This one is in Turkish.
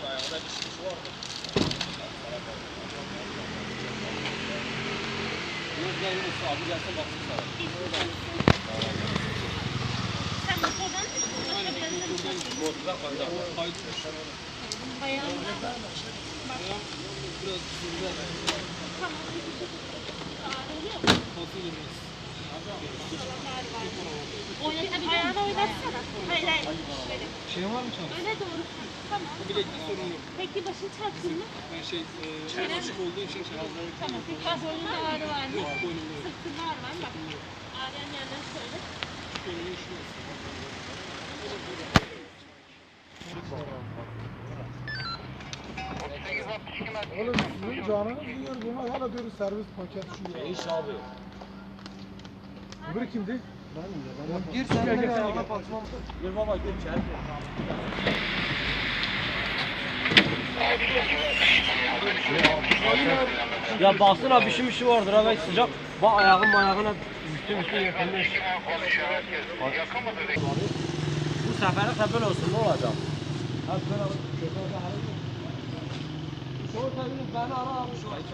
ayağında bir şey var mı? Gözler yoksa abi gelse baksın sana. Sen motordan motordan kayda. Kayıtmış. Ayağını Ayağım biraz sürüde. tamam. Ağrıyor mu? Kalsın biraz. Şey var mı çalışma? Öne doğru. Tamam. Bilekli sorun yok. Peki başın çarptın mı? Ben şey, e, açık olduğu için şey hazırlığı Tamam. Peki boynunda ağrı var mı? Yok, boynumda yok. Sırtında ağrı var mı? Bak. Ağrıyan yerden söyle. Boynumun şu. Oğlum sizin canınız yiyor buna hala diyoruz servis paket şu ya. İş abi. Öbürü kimdi? Gir sen de gel. Gir baba gir içeri. Ya baksana bir şey bir şey vardır ha sıcak. Bak ayağım ayağına üstü üstü yakılmış. Bu seferlik de böyle olsun ne olacak? Hep böyle kötü olsa her şey. Şu tabii beni ara şu an.